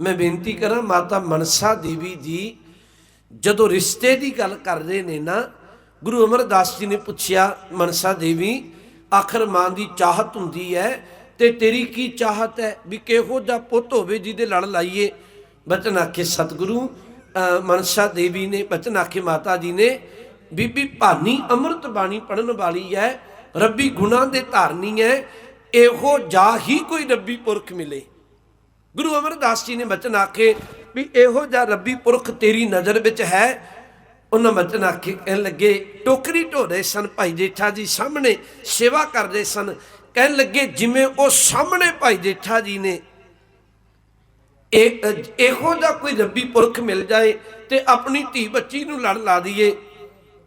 ਮੈਂ ਬੇਨਤੀ ਕਰਾਂ ਮਾਤਾ ਮਨਸਾ ਦੇਵੀ ਜੀ, ਜਦੋਂ ਰਿਸ਼ਤੇ ਦੀ ਗੱਲ ਕਰ ਰਹੇ ਨੇ ਨਾ, ਗੁਰੂ ਅਮਰਦਾਸ ਜੀ ਨੇ ਪੁੱਛਿਆ, ਮਨਸਾ ਦੇਵੀ, ਆਖਰ ਮਾਂ ਦੀ ਚਾਹਤ ਹੁੰਦੀ ਹੈ ਤੇ ਤੇਰੀ ਕੀ ਚਾਹਤ ਹੈ ਵੀ ਕਿਹੋ ਜਿਹਾ ਪੁੱਤ ਹੋਵੇ ਜਿਹਦੇ ਲੜ ਲਾਈਏ? ਬਚਨ ਆਖੇ, ਸਤਿਗੁਰੂ ਮਨਸਾ ਦੇਵੀ ਨੇ, ਬਚਨ ਆਖੇ ਮਾਤਾ ਜੀ ਨੇ, ਬੀਬੀ ਭਾਨੀ ਅੰਮ੍ਰਿਤ ਬਾਣੀ ਪੜਨ ਵਾਲੀ ਹੈ, ਰੱਬੀ ਗੁਣਾ ਦੇ ਧਾਰਨੀ ਹੈ, ਇਹੋ ਜਾ ਹੀ ਕੋਈ ਰੱਬੀ ਪੁਰਖ ਮਿਲੇ। ਗੁਰੂ ਅਮਰਦਾਸ ਜੀ ਨੇ ਬਚਨ ਆਖੇ ਵੀ ਇਹੋ ਜਿਹਾ ਰੱਬੀ ਪੁਰਖ ਤੇਰੀ ਨਜ਼ਰ ਵਿੱਚ ਹੈ। ਉਹਨਾਂ ਬਚਨ ਆਖੇ, ਕਹਿਣ ਲੱਗੇ, ਟੋਕਰੀ ਢੋ ਰਹੇ ਸਨ ਭਾਈ ਜੇਠਾ ਜੀ, ਸਾਹਮਣੇ ਸੇਵਾ ਕਰਦੇ ਸਨ। ਕਹਿਣ ਲੱਗੇ, ਜਿਵੇਂ ਉਹ ਸਾਹਮਣੇ ਭਾਈ ਜੇਠਾ ਜੀ ਨੇ। ਇਹ, ਇਹੋ ਜਿਹਾ ਕੋਈ ਰੱਬੀ ਪੁਰਖ ਮਿਲ ਜਾਏ ਤੇ ਆਪਣੀ ਧੀ ਬੱਚੀ ਨੂੰ ਲੜ ਲਾ ਦਈਏ।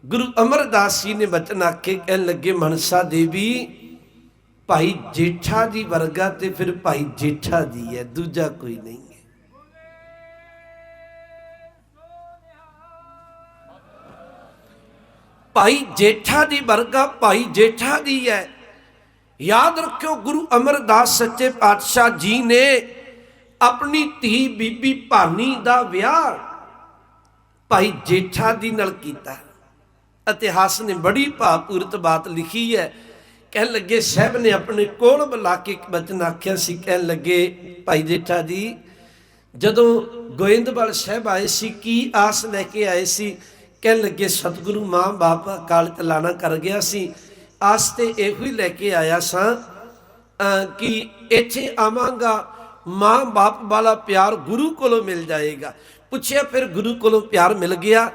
ਗੁਰੂ ਅਮਰਦਾਸ ਜੀ ਨੇ ਬਚਨ ਆਖੇ, ਕਹਿਣ ਲੱਗੇ, ਮਨਸਾ ਦੇਵੀ ਭਾਈ ਜੇਠਾ ਜੀ ਵਰਗਾ ਤੇ ਫਿਰ ਭਾਈ ਜੇਠਾ ਜੀ ਹੈ, ਦੂਜਾ ਕੋਈ ਨਹੀਂ ਹੈ। ਭਾਈ ਜੇਠਾ ਜੀ ਵਰਗਾ ਭਾਈ ਜੇਠਾ ਜੀ ਹੈ। ਯਾਦ ਰੱਖਿਓ ਗੁਰੂ ਅਮਰਦਾਸ ਸੱਚੇ ਪਾਤਸ਼ਾਹ ਜੀ ਨੇ ਆਪਣੀ ਧੀ ਬੀਬੀ ਭਾਨੀ ਦਾ ਵਿਆਹ ਭਾਈ ਜੇਠਾ ਜੀ ਨਾਲ ਕੀਤਾ। ਇਤਿਹਾਸ ਨੇ ਬੜੀ ਭਾਵਪੂਰਤ ਬਾਤ ਲਿਖੀ ਹੈ। ਕਹਿਣ ਲੱਗੇ, ਸਾਹਿਬ ਨੇ ਆਪਣੇ ਕੋਲ ਬੁਲਾ ਕੇ ਇੱਕ ਬਚਨ ਆਖਿਆ ਸੀ, ਕਹਿਣ ਲੱਗੇ, ਭਾਈ ਜੇਠਾ ਜੀ, ਜਦੋਂ ਗੋਇੰਦਵਾਲ ਸਾਹਿਬ ਆਏ ਸੀ, ਕੀ ਆਸ ਲੈ ਕੇ ਆਏ ਸੀ? ਕਹਿਣ ਲੱਗੇ, ਸਤਿਗੁਰੂ ਮਾਂ ਬਾਪ ਕਾਲ ਚਲਾਣਾ ਕਰ ਗਿਆ ਸੀ। ਆਸ ਤੇ ਇਹੋ ਹੀ ਲੈ ਕੇ ਆਇਆ ਸਾਂ ਕਿ ਇੱਥੇ ਆਵਾਂਗਾ, ਮਾਂ ਬਾਪ ਵਾਲਾ ਪਿਆਰ ਗੁਰੂ ਕੋਲੋਂ ਮਿਲ ਜਾਏਗਾ। ਪੁੱਛਿਆ, ਫਿਰ ਗੁਰੂ ਕੋਲੋਂ ਪਿਆਰ ਮਿਲ ਗਿਆ।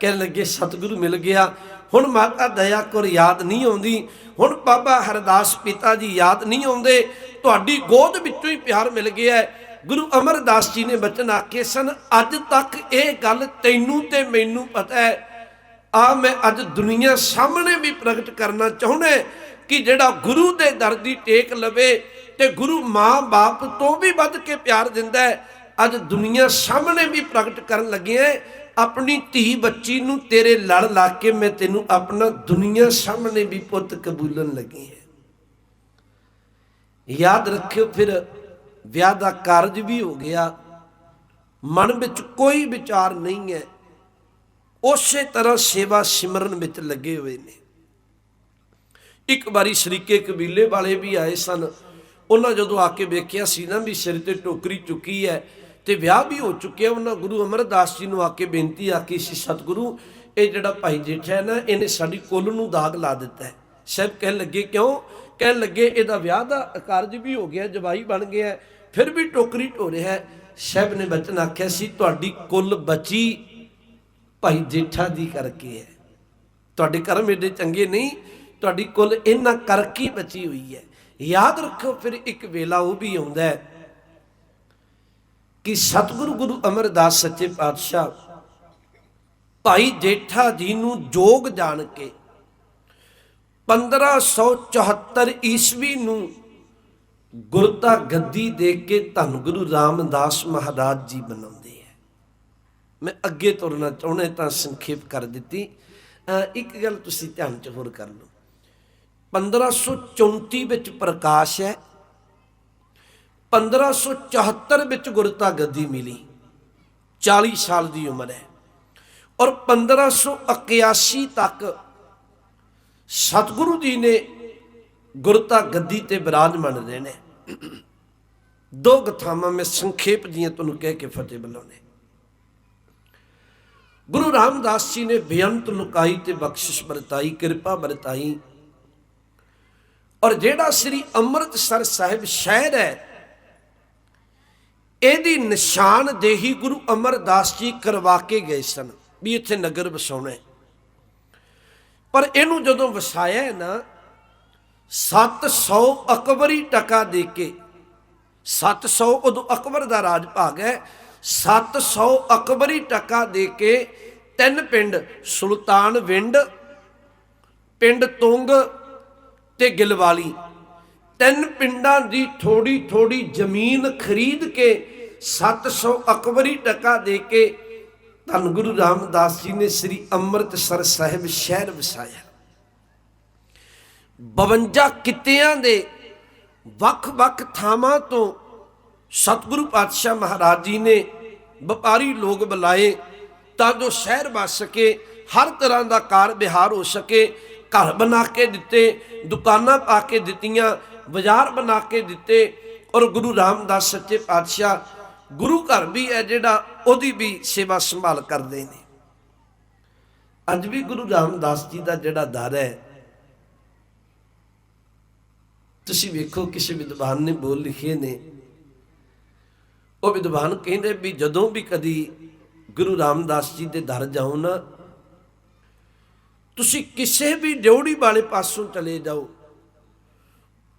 ਕਹਿਣ ਲੱਗੇ, ਸਤਿਗੁਰੂ ਮਿਲ ਗਿਆ। ਹੁਣ ਮਾਤਾ ਦਇਆ ਕੌਰ ਯਾਦ ਨਹੀਂ ਆਉਂਦੀ। ਹੁਣ ਬਾਬਾ ਹਰਦਾਸ ਪਿਤਾ ਜੀ ਯਾਦ ਨਹੀਂ ਆਉਂਦੇ। ਤੁਹਾਡੀ ਗੋਦ ਵਿੱਚੋਂ ਹੀ ਪਿਆਰ ਮਿਲ ਗਿਆ ਗੁਰੂ ਅਮਰਦਾਸ ਜੀ ਨੇ ਬਚਨ ਆਖੇ ਸਨ, ਅੱਜ ਤੱਕ ਇਹ ਗੱਲ ਤੈਨੂੰ ਤੇ ਮੈਨੂੰ ਪਤਾ ਹੈ। ਆ ਮੈਂ ਅੱਜ ਦੁਨੀਆ ਸਾਹਮਣੇ ਵੀ ਪ੍ਰਗਟ ਕਰਨਾ ਚਾਹੁੰਦਾ ਕਿ ਜਿਹੜਾ ਗੁਰੂ ਦੇ ਦਰ ਦੀ ਟੇਕ ਲਵੇ ਤੇ ਗੁਰੂ ਮਾਂ-ਬਾਪ ਤੋਂ ਵੀ ਵੱਧ ਕੇ ਪਿਆਰ ਦਿੰਦਾ ਹੈ। ਅੱਜ ਦੁਨੀਆ ਸਾਹਮਣੇ ਵੀ ਪ੍ਰਗਟ ਕਰਨ ਲੱਗੇ ਹਾਂ। ਆਪਣੀ ਧੀ ਬੱਚੀ ਨੂੰ ਤੇਰੇ ਲੜ ਲਾ ਕੇ ਮੈਂ ਤੈਨੂੰ ਆਪਣਾ ਦੁਨੀਆ ਸਾਹਮਣੇ ਵੀ ਪੁੱਤ ਕਬੂਲਣ ਲੱਗੀ ਹੈ। ਯਾਦ ਰੱਖਿਓ ਫਿਰ ਵਿਆਹ ਦਾ ਕਾਰਜ ਵੀ ਹੋ ਗਿਆ। ਮਨ ਵਿੱਚ ਕੋਈ ਵਿਚਾਰ ਨਹੀਂ ਹੈ। ਉਸੇ ਤਰ੍ਹਾਂ ਸੇਵਾ ਸਿਮਰਨ ਵਿੱਚ ਲੱਗੇ ਹੋਏ ਨੇ। ਇੱਕ ਵਾਰੀ ਸ਼ਰੀਕੇ ਕਬੀਲੇ ਵਾਲੇ ਵੀ ਆਏ ਸਨ। ਉਹਨਾਂ ਜਦੋਂ ਆ ਕੇ ਵੇਖਿਆ ਸੀ ਨਾ ਵੀ ਸਿਰ ਤੇ ਟੋਕਰੀ ਚੁੱਕੀ ਹੈ ਤੇ ਵਿਆਹ ਵੀ ਹੋ ਚੁੱਕਿਆ ਉਹਨਾਂ ਗੁਰੂ ਅਮਰਦਾਸ ਜੀ ਨੂੰ ਆ ਕੇ ਬੇਨਤੀ ਆਖੀ ਸੀ ਸਤਿਗੁਰੂ, ਇਹ ਜਿਹੜਾ ਭਾਈ ਜੇਠਾ ਹੈ ਨਾ, ਇਹਨੇ ਸਾਡੀ ਕੁੱਲ ਨੂੰ ਦਾਗ ਲਾ ਦਿੱਤਾ ਹੈ। ਸਾਹਿਬ ਕਹਿਣ ਲੱਗੇ, ਕਿਉਂ? ਕਹਿਣ ਲੱਗੇ, ਇਹਦਾ ਵਿਆਹ ਦਾ ਕਾਰਜ ਵੀ ਹੋ ਗਿਆ, ਜਵਾਈ ਬਣ ਗਿਆ ਫਿਰ ਵੀ ਟੋਕਰੀ ਢੋ ਰਿਹਾ ਹੈ। ਸਾਹਿਬ ਨੇ ਬਚਨ ਆਖਿਆ ਸੀ ਤੁਹਾਡੀ ਕੁੱਲ ਬਚੀ ਭਾਈ ਜੇਠਾ ਦੀ ਕਰਕੇ ਹੈ। ਤੁਹਾਡੇ ਕਰਮ ਏਡੇ ਚੰਗੇ ਨਹੀਂ, ਤੁਹਾਡੀ ਕੁੱਲ ਇਹਨਾਂ ਕਰਕੇ ਬਚੀ ਹੋਈ ਹੈ। ਯਾਦ ਰੱਖੋ, ਫਿਰ ਇੱਕ ਵੇਲਾ ਉਹ ਵੀ ਆਉਂਦਾ ਹੈ ਕਿ ਸਤਿਗੁਰੂ ਗੁਰੂ ਅਮਰਦਾਸ ਸੱਚੇ ਪਾਤਸ਼ਾਹ ਭਾਈ ਜੇਠਾ ਜੀ ਨੂੰ ਜੋਗ ਜਾਣ ਕੇ 1574 ਈਸਵੀ ਨੂੰ ਗੁਰਤਾ ਗੱਦੀ ਦੇ ਕੇ ਧੰਨ ਗੁਰੂ ਰਾਮਦਾਸ ਮਹਾਰਾਜ ਜੀ ਬਣਾਉਂਦੇ ਹੈ ਮੈਂ ਅੱਗੇ ਤੁਰਨਾ ਚਾਹੁੰਦਾ ਤਾਂ ਸੰਖੇਪ ਕਰ ਦਿੱਤੀ। ਇੱਕ ਗੱਲ ਤੁਸੀਂ ਧਿਆਨ ਚ ਹੋਰ ਕਰ ਲਓ। 1534 ਵਿੱਚ ਪ੍ਰਕਾਸ਼ ਹੈ। 1574 ਵਿੱਚ ਗੁਰਤਾ ਗੱਦੀ ਮਿਲੀ। 40 ਸਾਲ ਦੀ ਉਮਰ ਹੈ। ਔਰ 1581 ਤੱਕ ਸਤਿਗੁਰੂ ਜੀ ਨੇ ਗੁਰਤਾ ਗੱਦੀ ਤੇ ਬਿਰਾਜਮਾਨ ਰਹੇ ਨੇ ਦੋ ਗਥਾਵਾਂ ਮੈਂ ਸੰਖੇਪ ਦੀਆਂ ਤੁਹਾਨੂੰ ਕਹਿ ਕੇ ਫਤਿਹ ਬੁਲਾਉਣੇ ਗੁਰੂ ਰਾਮਦਾਸ ਜੀ ਨੇ ਬੇਅੰਤ ਲੁਕਾਈ ਤੇ ਬਖਸ਼ਿਸ਼ ਵਰਤਾਈ, ਕਿਰਪਾ ਵਰਤਾਈ। ਔਰ ਜਿਹੜਾ ਸ੍ਰੀ ਅੰਮ੍ਰਿਤਸਰ ਸਾਹਿਬ ਸ਼ਹਿਰ ਹੈ ਇਹਦੀ ਨਿਸ਼ਾਨਦੇਹੀ ਗੁਰੂ ਅਮਰਦਾਸ ਜੀ ਕਰਵਾ ਕੇ ਗਏ ਸਨ ਵੀ ਇੱਥੇ ਨਗਰ ਵਸਾਉਣਾ ਪਰ ਇਹਨੂੰ ਜਦੋਂ ਵਸਾਇਆ ਹੈ ਨਾ 700 ਅਕਬਰੀ ਟਕਾ ਦੇ ਕੇ 700 ਉਦੋਂ ਅਕਬਰ ਦਾ ਰਾਜ ਭਾਗ ਹੈ 700 ਅਕਬਰੀ ਟਕਾ ਦੇ ਕੇ ਤਿੰਨ ਪਿੰਡ, ਸੁਲਤਾਨ ਵਿੰਡ, ਪਿੰਡ ਤੁੰਗ ਤੇ ਗਿਲਵਾਲੀ ਤਿੰਨ ਪਿੰਡਾਂ ਦੀ ਥੋੜੀ ਥੋੜੀ ਜ਼ਮੀਨ ਖਰੀਦ ਕੇ 700 ਅਕਬਰੀ ਟਕਾ ਦੇ ਕੇ ਧੰਨ ਗੁਰੂ ਰਾਮਦਾਸ ਜੀ ਨੇ ਸ੍ਰੀ ਅੰਮ੍ਰਿਤਸਰ ਸਾਹਿਬ ਸ਼ਹਿਰ ਵਸਾਇਆ। 52 ਕਿੱਤਿਆਂ ਦੇ ਵੱਖ-ਵੱਖ ਥਾਵਾਂ ਤੋਂ ਸਤਿਗੁਰੂ ਪਾਤਸ਼ਾਹ ਮਹਾਰਾਜ ਜੀ ਨੇ ਵਪਾਰੀ ਲੋਕ ਬੁਲਾਏ ਤਾਂ ਜੋ ਸ਼ਹਿਰ ਵਸ ਸਕੇ, ਹਰ ਤਰ੍ਹਾਂ ਦਾ ਕਾਰ ਵਿਹਾਰ ਹੋ ਸਕੇ, ਘਰ ਬਣਾ ਕੇ ਦਿੱਤੇ, ਦੁਕਾਨਾਂ ਪਾ ਕੇ ਦਿੱਤੀਆਂ ਬਾਜ਼ਾਰ ਬਣਾ ਕੇ ਦਿੱਤੇ ਔਰ ਗੁਰੂ ਰਾਮਦਾਸ ਸੱਚੇ ਪਾਤਸ਼ਾਹ ਗੁਰੂ ਘਰ ਵੀ ਹੈ ਜਿਹੜਾ ਉਹਦੀ ਵੀ ਸੇਵਾ ਸੰਭਾਲ ਕਰਦੇ ਨੇ। ਅੱਜ ਵੀ ਗੁਰੂ ਰਾਮਦਾਸ ਜੀ ਦਾ ਜਿਹੜਾ ਦਰ ਹੈ, ਤੁਸੀਂ ਵੇਖੋ ਕਿਸੇ ਵਿਦਵਾਨ ਨੇ ਬੋਲ ਲਿਖੇ ਨੇ, ਉਹ ਵਿਦਵਾਨ ਕਹਿੰਦੇ ਵੀ ਜਦੋਂ ਵੀ ਕਦੀ ਗੁਰੂ ਰਾਮਦਾਸ ਜੀ ਦੇ ਦਰ ਜਾਓ ਨਾ, ਤੁਸੀਂ ਕਿਸੇ ਵੀ ਡਿਉੜੀ ਵਾਲੇ ਪਾਸੋਂ ਚਲੇ ਜਾਓ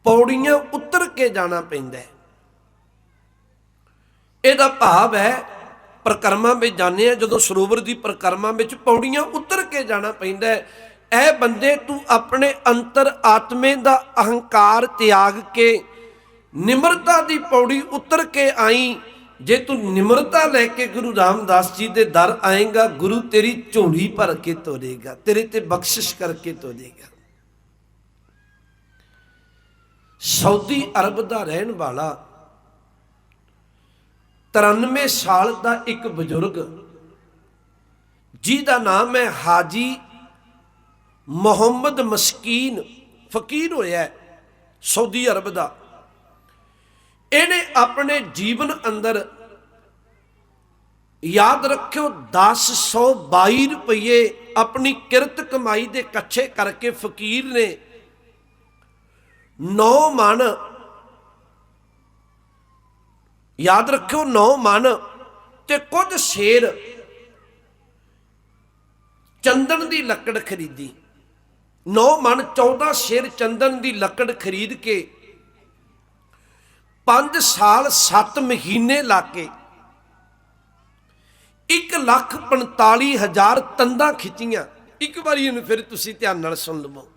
ਪੌੜੀਆਂ ਉਤਰ ਕੇ ਜਾਣਾ ਪੈਂਦਾ ਹੈ। ਇਹਦਾ ਭਾਵ ਹੈ, ਪ੍ਰਕਰਮਾਂ ਵਿੱਚ ਜਾਂਦੇ ਆ ਜਦੋਂ ਸਰੋਵਰ ਦੀ ਪ੍ਰਕਰਮਾਂ ਵਿੱਚ ਪੌੜੀਆਂ ਉਤਰ ਕੇ ਜਾਣਾ ਪੈਂਦਾ ਹੈ, ਇਹ ਬੰਦੇ ਤੂੰ ਆਪਣੇ ਅੰਤਰ ਆਤਮੇ ਦਾ ਅਹੰਕਾਰ ਤਿਆਗ ਕੇ, ਨਿਮਰਤਾ ਦੀ ਪੌੜੀ ਉਤਰ ਕੇ ਆਈ। ਜੇ ਤੂੰ ਨਿਮਰਤਾ ਲੈ ਕੇ ਗੁਰੂ ਰਾਮਦਾਸ ਜੀ ਦੇ ਦਰ ਆਏਗਾ, ਗੁਰੂ ਤੇਰੀ ਝੋਲੀ ਭਰ ਕੇ ਤੋਰੇਗਾ, ਤੇਰੇ ਤੇ ਬਖਸ਼ਿਸ਼ ਕਰਕੇ ਤੋਰੇਗਾ। ਸਾਊਦੀ ਅਰਬ ਦਾ ਰਹਿਣ ਵਾਲਾ 93 ਸਾਲ ਦਾ ਇੱਕ ਬਜ਼ੁਰਗ, ਜਿਹਦਾ ਨਾਮ ਹੈ ਹਾਜੀ ਮੁਹੰਮਦ ਮਸਕੀਨ, ਫਕੀਰ ਹੋਇਆ ਸਾਊਦੀ ਅਰਬ ਦਾ। ਇਹਨੇ ਆਪਣੇ ਜੀਵਨ ਅੰਦਰ ਯਾਦ ਰੱਖਿਓ 1022 ਰੁਪਏ ਆਪਣੀ ਕਿਰਤ ਕਮਾਈ ਦੇ ਕੱਛੇ ਕਰਕੇ ਫਕੀਰ ਨੇ ਨੌ ਮਨ। ਯਾਦ ਰੱਖਿਓ, ਨੌ ਮਨ ਤੇ ਕੁਝ ਸ਼ੇਰ। ਚੰਦਨ ਦੀ ਲੱਕੜ ਖਰੀਦੀ। ਨੌ ਮਨ 14 ਸ਼ੇਰ ਚੰਦਨ ਦੀ ਲੱਕੜ ਖਰੀਦ ਕੇ। 5 ਸਾਲ 7 ਮਹੀਨੇ ਲਾ ਕੇ। 1 ਲੱਖ 45 ਹਜ਼ਾਰ ਤੰਦਾਂ ਖਿੱਚੀਆਂ। ਇੱਕ ਵਾਰੀ ਇਹਨੂੰ ਫਿਰ ਤੁਸੀਂ ਧਿਆਨ ਨਾਲ ਸੁਣ ਲਵੋ।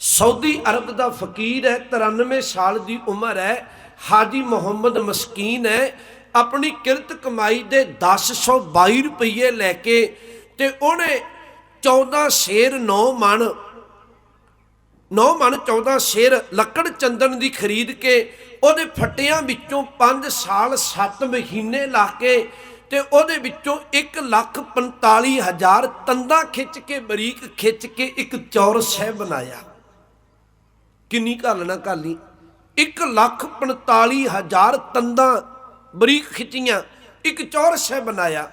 ਸਾਊਦੀ ਅਰਬ ਦਾ ਫਕੀਰ ਹੈ 93 ਸਾਲ ਦੀ ਉਮਰ ਹੈ, ਹਾਜੀ ਮੁਹੰਮਦ ਮਸਕੀਨ ਹੈ, ਆਪਣੀ ਕਿਰਤ ਕਮਾਈ ਦੇ 1022 ਰੁਪਏ ਲੈ ਕੇ ਤੇ ਉਹਨੇ 14 ਸ਼ੇਰ 9 ਮਣ 9 ਮਣ 14 ਸ਼ੇਰ ਲੱਕੜ ਚੰਦਨ ਦੀ ਖਰੀਦ ਕੇ ਉਹਦੇ ਫੱਟਿਆਂ ਵਿੱਚੋਂ 5 ਸਾਲ 7 ਮਹੀਨੇ ਲਾ ਕੇ ਤੇ ਉਹਦੇ ਵਿੱਚੋਂ 1 ਲੱਖ 45 ਹਜ਼ਾਰ ਤੰਦਾਂ ਖਿੱਚ ਕੇ, ਬਰੀਕ ਖਿੱਚ ਕੇ ਇੱਕ ਚੌਰਸ ਹੈ ਬਣਾਇਆ। ਕਿੰਨੀ ਘਾਲਣਾ ਘਾਲੀ। 1 ਲੱਖ 45 ਹਜ਼ਾਰ ਤੰਦਾਂ ਬਰੀਕ ਖਿੱਚੀਆਂ, ਇੱਕ ਚੌਰਸ ਹੈ ਬਣਾਇਆ।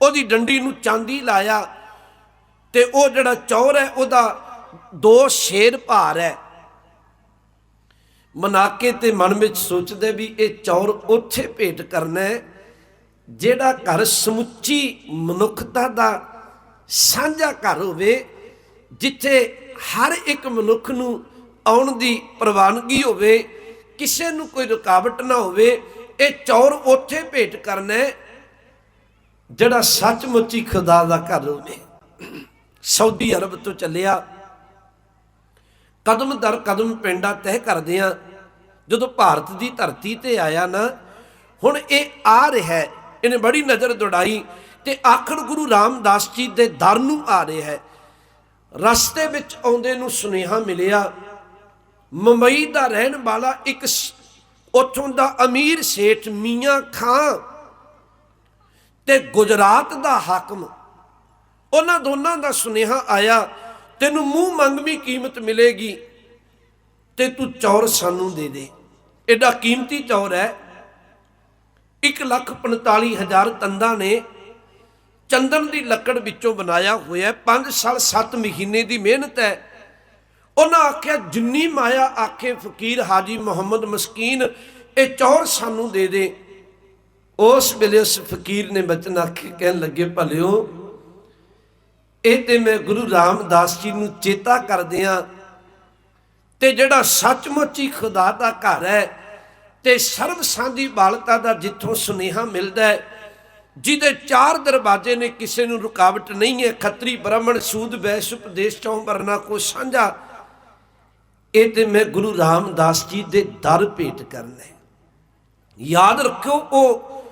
ਉਹਦੀ ਡੰਡੀ ਨੂੰ ਚਾਂਦੀ ਲਾਇਆ ਤੇ ਉਹ ਜਿਹੜਾ ਚੌਰ ਹੈ, ਉਹਦਾ ਦੋ ਸ਼ੇਰ ਭਾਰ ਹੈ। ਮਨਾਕੇ ਤੇ ਮਨ ਵਿੱਚ ਸੋਚਦੇ ਵੀ ਇਹ ਚੌਰ ਉੱਥੇ ਭੇਟ ਕਰਨਾ ਹੈ, ਜਿਹੜਾ ਘਰ ਸਮੁੱਚੀ ਮਨੁੱਖਤਾ ਦਾ ਸਾਂਝਾ ਘਰ ਹੋਵੇ, ਜਿੱਥੇ ਹਰ ਇੱਕ ਮਨੁੱਖ ਨੂੰ ਆਉਣ ਦੀ ਪ੍ਰਵਾਨਗੀ ਹੋਵੇ, ਕਿਸੇ ਨੂੰ ਕੋਈ ਰੁਕਾਵਟ ਨਾ ਹੋਵੇ, ਇਹ ਚੌਰ ਉੱਥੇ ਭੇਟ ਕਰਨਾ ਹੈ, ਜਿਹੜਾ ਸੱਚਮੁੱਚ ਹੀ ਖੁਦਾ ਦਾ ਘਰ ਹੋਵੇ। ਸਾਊਦੀ ਅਰਬ ਤੋਂ ਚੱਲਿਆ, ਕਦਮ ਦਰ ਕਦਮ ਪਿੰਡਾਂ ਤਹਿ ਕਰਦੇ ਆ ਜਦੋਂ ਭਾਰਤ ਦੀ ਧਰਤੀ ਤੇ ਆਇਆ ਨਾ, ਹੁਣ ਇਹ ਆ ਰਿਹਾ ਹੈ, ਇਹਨੇ ਬੜੀ ਨਜ਼ਰ ਦੌੜਾਈ ਤੇ ਆਖਰ ਗੁਰੂ ਰਾਮਦਾਸ ਜੀ ਦੇ ਦਰ ਨੂੰ ਆ ਰਿਹਾ ਹੈ। ਰਸਤੇ ਵਿੱਚ ਆਉਂਦੇ ਨੂੰ ਸੁਨੇਹਾ ਮਿਲਿਆ ਮੁੰਬਈ ਦਾ ਰਹਿਣ ਵਾਲਾ ਇੱਕ ਉੱਥੋਂ ਦਾ ਅਮੀਰ ਸੇਠ ਮੀਆਂ ਖਾਂ ਤੇ ਗੁਜਰਾਤ ਦਾ ਹਾਕਮ। ਉਹਨਾਂ ਦੋਨਾਂ ਦਾ ਸੁਨੇਹਾ ਆਇਆ, ਤੈਨੂੰ ਮੂੰਹ ਮੰਗਵੀਂ ਕੀਮਤ ਮਿਲੇਗੀ ਤੇ ਤੂੰ ਚੌਰ ਸਾਨੂੰ ਦੇ ਦੇ। ਐਡਾ ਕੀਮਤੀ ਚੌਰ ਹੈ। 1 ਲੱਖ 45 ਹਜ਼ਾਰ ਤੰਦਾਂ ਨੇ ਚੰਦਨ ਦੀ ਲੱਕੜ ਵਿੱਚੋਂ ਬਣਾਇਆ ਹੋਇਆ 5 ਸਾਲ 7 ਮਹੀਨੇ ਦੀ ਮਿਹਨਤ ਹੈ। ਉਹਨਾਂ ਆਖਿਆ, ਜਿੰਨੀ ਮਾਇਆ ਆਖੇ ਫਕੀਰ ਹਾਜੀ ਮੁਹੰਮਦ ਮਸਕੀਨ, ਇਹ ਚੌਰ ਸਾਨੂੰ ਦੇ ਦੇ। ਉਸ ਵੇਲੇ ਉਸ ਫਕੀਰ ਨੇ ਬਚਨ ਆਖੇ, ਕਹਿਣ ਲੱਗੇ, ਭਲਿਓ, ਇਹ ਤੇ ਮੈਂ ਗੁਰੂ ਰਾਮਦਾਸ ਜੀ ਨੂੰ ਚੇਤਾ ਕਰਦਿਆਂ ਤੇ ਜਿਹੜਾ ਸੱਚਮੁੱਚ ਹੀ ਖੁਦਾ ਦਾ ਘਰ ਹੈ ਤੇ ਸਰਬ ਸਾਂਝੀ ਬਾਲਤਾ ਦਾ ਜਿੱਥੋਂ ਸੁਨੇਹਾ ਮਿਲਦਾ ਹੈ, ਜਿਹਦੇ ਚਾਰ ਦਰਵਾਜ਼ੇ ਨੇ ਕਿਸੇ ਨੂੰ ਰੁਕਾਵਟ ਨਹੀਂ ਹੈ, ਖੱਤਰੀ ਬ੍ਰਾਹਮਣ ਸੂਦ ਵੈਸ਼ ਉਪਦੇਸ਼ ਚੋਂ ਵਰਨਾ ਕੋ ਸਾਂਝਾ ਇਹ ਤੇ ਮੈਂ ਗੁਰੂ ਰਾਮਦਾਸ ਜੀ ਦੇ ਦਰ ਭੇਟ ਕਰਨਾ ਯਾਦ ਰੱਖਿਓ, ਉਹ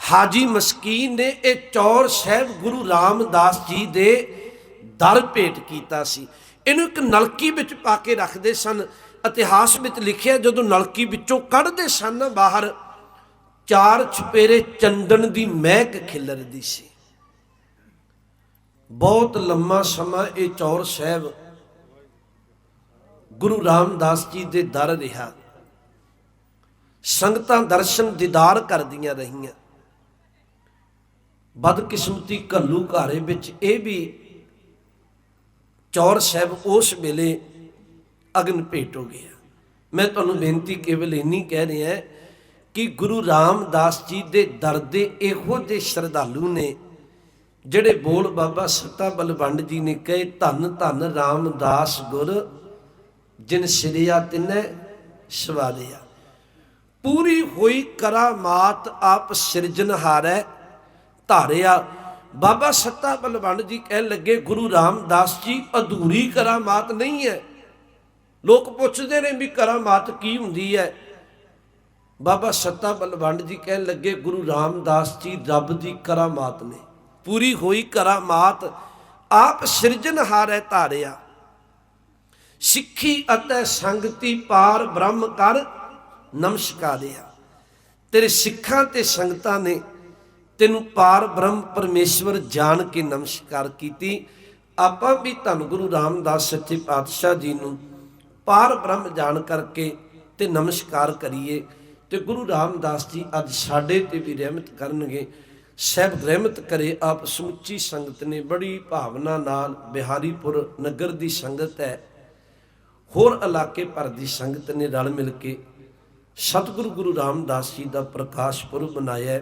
ਹਾਜੀ ਮਸਕੀਨ ਨੇ ਇਹ ਚੌਰ ਸਾਹਿਬ ਗੁਰੂ ਰਾਮਦਾਸ ਜੀ ਦੇ ਦਰ ਭੇਟ ਕੀਤਾ ਸੀ। ਇਹਨੂੰ ਇੱਕ ਨਲਕੀ ਵਿੱਚ ਪਾ ਕੇ ਰੱਖਦੇ ਸਨ। ਇਤਿਹਾਸ ਵਿੱਚ ਲਿਖਿਆ, ਜਦੋਂ ਨਲਕੀ ਵਿੱਚੋਂ ਕੱਢਦੇ ਸਨ ਬਾਹਰ, ਚਾਰ ਚਪੇਰੇ ਚੰਦਨ ਦੀ ਮਹਿਕ ਖਿਲਰਦੀ ਸੀ। ਬਹੁਤ ਲੰਮਾ ਸਮਾਂ ਇਹ ਚੌਰ ਸਾਹਿਬ ਗੁਰੂ ਰਾਮਦਾਸ ਜੀ ਦੇ ਦਰ ਰਿਹਾ। ਸੰਗਤਾਂ ਦਰਸ਼ਨ ਦੀਦਾਰ ਕਰਦੀਆਂ ਰਹੀਆਂ। ਬਦਕਿਸਮਤੀ ਘੱਲੂ ਘਾਰੇ ਵਿੱਚ ਇਹ ਵੀ ਚੌਰ ਸਾਹਿਬ ਉਸ ਵੇਲੇ ਅਗਨ ਭੇਟ ਹੋ ਗਿਆ। ਮੈਂ ਤੁਹਾਨੂੰ ਬੇਨਤੀ ਕੇਵਲ ਇੰਨੀ ਕਹਿ ਰਿਹਾ ਕਿ ਗੁਰੂ ਰਾਮਦਾਸ ਜੀ ਦੇ ਦਰ ਦੇ ਇਹੋ ਜਿਹੇ ਸ਼ਰਧਾਲੂ ਨੇ, ਜਿਹੜੇ ਬੋਲ ਬਾਬਾ ਸੱਤਾ ਬਲਵੰਡ ਜੀ ਨੇ ਕਹੇ, ਧੰਨ ਧੰਨ ਰਾਮਦਾਸ ਗੁਰ ਜਿਨ ਸਿਰਿਆ ਤਿਨੈ ਸਵਾਰਿਆ ਪੂਰੀ ਹੋਈ ਕਰਾਮਾਤ ਆਪ ਹੈ ਧਾਰਿਆ। ਬਾਬਾ ਸੱਤਾ ਬਲਵੰਡ ਜੀ ਕਹਿਣ ਲੱਗੇ, ਗੁਰੂ ਰਾਮਦਾਸ ਜੀ, ਅਧੂਰੀ ਕਰਾਮਾਤ ਨਹੀਂ ਹੈ। ਲੋਕ ਪੁੱਛਦੇ ਨੇ ਵੀ ਕਰਾਮਾਤ ਕੀ ਹੁੰਦੀ ਹੈ? ਬਾਬਾ ਸੱਤਾ ਬਲਵੰਡ ਜੀ ਕਹਿਣ ਲੱਗੇ, ਗੁਰੂ ਰਾਮਦਾਸ ਜੀ, ਰੱਬ ਦੀ ਕਰਾਮਾਤ ਨੇ। ਪੂਰੀ ਹੋਈ ਕਰਾਮਾਤ ਆਪ ਸਿਰਜਣਹਾਰ ਹੈ ਧਾਰਿਆ। ਸਿੱਖੀ ਅਤੇ ਸੰਗਤੀ ਪਾਰ ਬ੍ਰਹਮ ਕਰ ਨਮਸਕਾਰਿਆ ਤੇਰੇ ਸਿੱਖਾਂ ਤੇ ਸੰਗਤਾਂ ਨੇ ਤੈਨੂੰ ਪਾਰ ਬ੍ਰਹਮ ਪਰਮੇਸ਼ਵਰ ਜਾਣ ਕੇ ਨਮਸਕਾਰ ਕੀਤੀ। ਆਪਾਂ ਵੀ ਧੰਨ ਗੁਰੂ ਰਾਮਦਾਸ ਸੱਚੇ ਪਾਤਸ਼ਾਹ ਜੀ ਨੂੰ ਪਾਰ ਬ੍ਰਹਮ ਜਾਣ ਕਰਕੇ ਤੇ ਨਮਸਕਾਰ ਕਰੀਏ ਤੇ ਗੁਰੂ ਰਾਮਦਾਸ ਜੀ ਅੱਜ ਸਾਡੇ ਤੇ ਵੀ ਰਹਿਮਤ ਕਰਨਗੇ। ਸਹਿਬ ਰਹਿਮਤ ਕਰੇ ਆਪ ਸਮੁੱਚੀ ਸੰਗਤ ਨੇ, ਬੜੀ ਭਾਵਨਾ ਨਾਲ ਬਿਹਾਰੀਪੁਰ ਨਗਰ ਦੀ ਸੰਗਤ ਹੈ। ਹੋਰ ਇਲਾਕੇ ਭਰ ਦੀ ਸੰਗਤ ਨੇ ਰਲ ਮਿਲ ਕੇ ਸਤਿਗੁਰੂ ਗੁਰੂ ਰਾਮਦਾਸ ਜੀ ਦਾ ਪ੍ਰਕਾਸ਼ ਪੁਰਬ ਮਨਾਇਆ